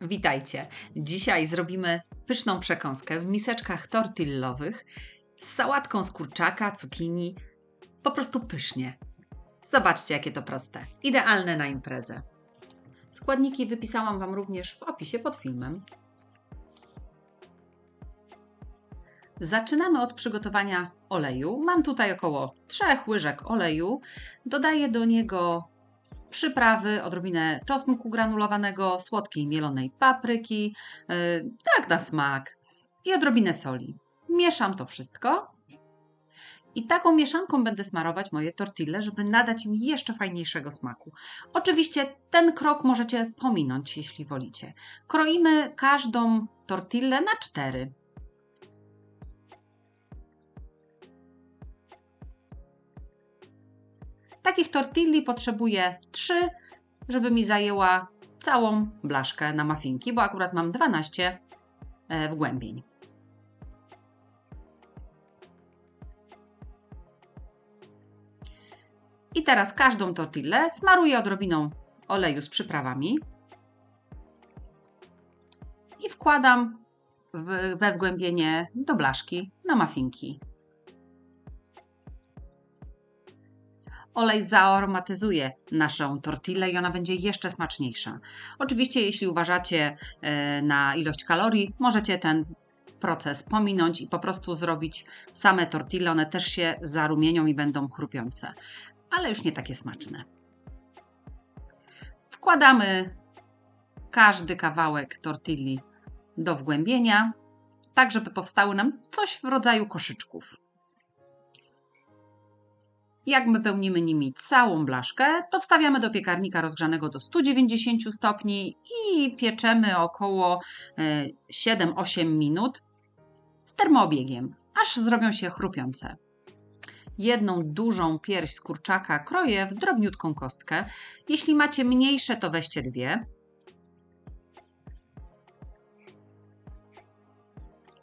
Witajcie. Dzisiaj zrobimy pyszną przekąskę w miseczkach tortillowych z sałatką z kurczaka, cukinii. Po prostu pysznie. Zobaczcie, jakie to proste. Idealne na imprezę. Składniki wypisałam Wam również w opisie pod filmem. Zaczynamy od przygotowania oleju. Mam tutaj około 3 łyżek oleju. Dodaję do niego przyprawy, odrobinę czosnku granulowanego, słodkiej mielonej papryki, yy, tak na smak i odrobinę soli. Mieszam to wszystko i taką mieszanką będę smarować moje tortille, żeby nadać im jeszcze fajniejszego smaku. Oczywiście ten krok możecie pominąć, jeśli wolicie. Kroimy każdą tortillę na cztery. Takich tortilli potrzebuję 3, żeby mi zajęła całą blaszkę na mafinki, bo akurat mam 12 e, wgłębień. I teraz każdą tortillę smaruję odrobiną oleju z przyprawami i wkładam we wgłębienie do blaszki na mafinki. Olej zaaromatyzuje naszą tortillę i ona będzie jeszcze smaczniejsza. Oczywiście, jeśli uważacie e, na ilość kalorii, możecie ten proces pominąć i po prostu zrobić same tortille. One też się zarumienią i będą chrupiące, ale już nie takie smaczne. Wkładamy każdy kawałek tortilli do wgłębienia, tak żeby powstały nam coś w rodzaju koszyczków. Jak wypełnimy nimi całą blaszkę, to wstawiamy do piekarnika rozgrzanego do 190 stopni i pieczemy około 7-8 e, minut z termoobiegiem, aż zrobią się chrupiące. Jedną dużą pierś z kurczaka kroję w drobniutką kostkę. Jeśli macie mniejsze, to weźcie dwie.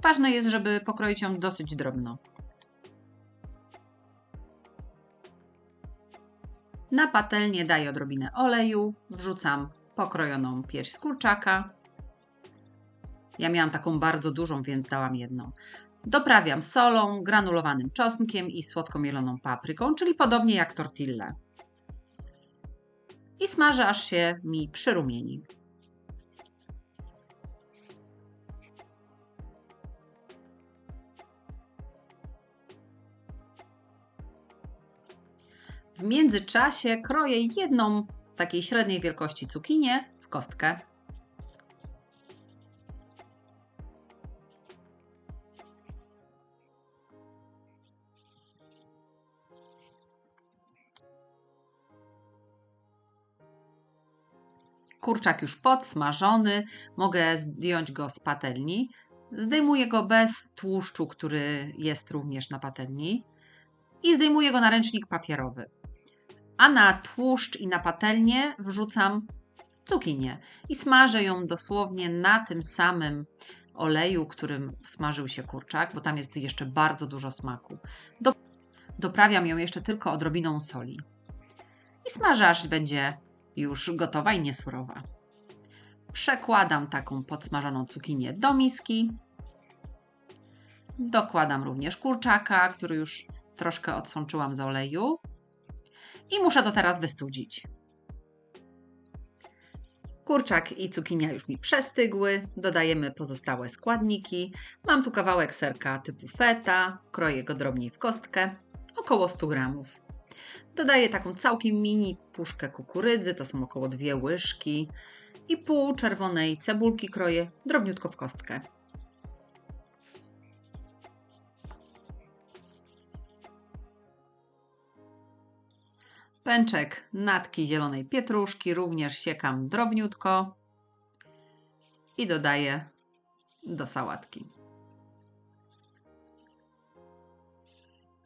Ważne jest, żeby pokroić ją dosyć drobno. Na patelnię daję odrobinę oleju, wrzucam pokrojoną pierś z kurczaka. Ja miałam taką bardzo dużą, więc dałam jedną. Doprawiam solą, granulowanym czosnkiem i słodko mieloną papryką, czyli podobnie jak tortille. I smażę aż się mi przyrumieni. W międzyczasie kroję jedną takiej średniej wielkości cukinię w kostkę. Kurczak już podsmażony, mogę zdjąć go z patelni. Zdejmuję go bez tłuszczu, który jest również na patelni i zdejmuję go na ręcznik papierowy a na tłuszcz i na patelnię wrzucam cukinię i smażę ją dosłownie na tym samym oleju, którym smażył się kurczak, bo tam jest jeszcze bardzo dużo smaku. Do, doprawiam ją jeszcze tylko odrobiną soli. I smażę, aż będzie już gotowa i niesurowa. Przekładam taką podsmażoną cukinię do miski. Dokładam również kurczaka, który już troszkę odsączyłam z oleju i muszę to teraz wystudzić. Kurczak i cukinia już mi przestygły, dodajemy pozostałe składniki. Mam tu kawałek serka typu feta, kroję go drobniej w kostkę, około 100 gramów. Dodaję taką całkiem mini puszkę kukurydzy, to są około dwie łyżki i pół czerwonej cebulki kroję drobniutko w kostkę. Pęczek natki zielonej pietruszki również siekam drobniutko i dodaję do sałatki.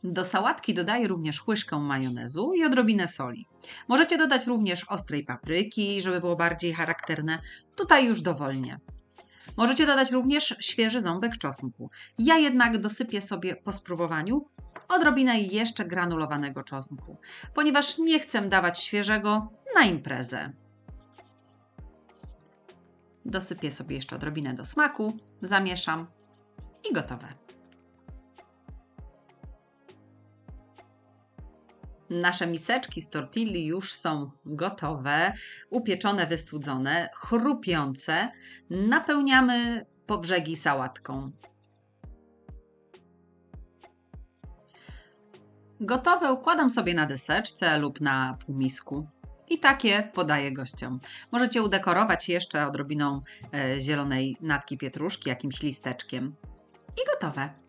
Do sałatki dodaję również łyżkę majonezu i odrobinę soli. Możecie dodać również ostrej papryki, żeby było bardziej charakterne. Tutaj już dowolnie. Możecie dodać również świeży ząbek czosnku. Ja jednak dosypię sobie po spróbowaniu odrobinę jeszcze granulowanego czosnku, ponieważ nie chcę dawać świeżego na imprezę. Dosypię sobie jeszcze odrobinę do smaku, zamieszam i gotowe. Nasze miseczki z tortilli już są gotowe, upieczone, wystudzone, chrupiące. Napełniamy po brzegi sałatką. Gotowe układam sobie na deseczce lub na półmisku. I takie podaję gościom. Możecie udekorować jeszcze odrobiną e, zielonej natki pietruszki, jakimś listeczkiem. I gotowe.